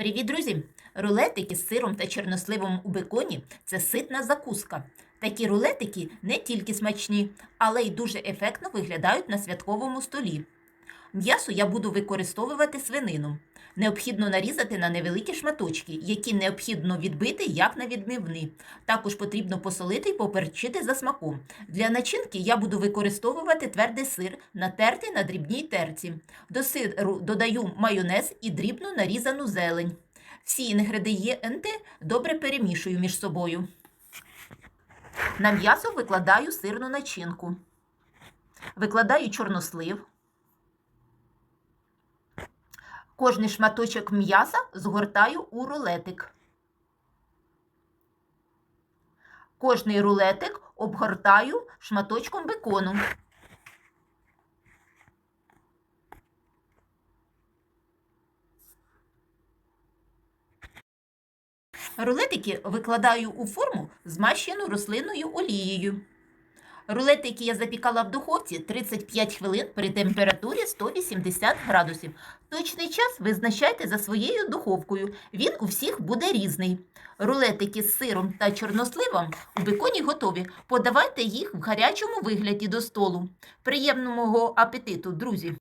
Привіт, друзі! Рулетики з сиром та чорносливом у беконі це ситна закуска. Такі рулетики не тільки смачні, але й дуже ефектно виглядають на святковому столі. М'ясо я буду використовувати свинину. Необхідно нарізати на невеликі шматочки, які необхідно відбити як на відмивни. Також потрібно посолити і поперчити за смаком. Для начинки я буду використовувати твердий сир, натертий на дрібній терці. До сиру додаю майонез і дрібно нарізану зелень. Всі інгредієнти добре перемішую між собою. На м'ясо викладаю сирну начинку. Викладаю чорнослив. Кожний шматочок м'яса згортаю у рулетик. Кожний рулетик обгортаю шматочком бекону. Рулетики викладаю у форму, змащену рослинною олією. Рулетики я запікала в духовці 35 хвилин при температурі 180 градусів. Точний час визначайте за своєю духовкою. Він у всіх буде різний. Рулетики з сиром та чорносливом у беконі готові. Подавайте їх в гарячому вигляді до столу. Приємного апетиту, друзі!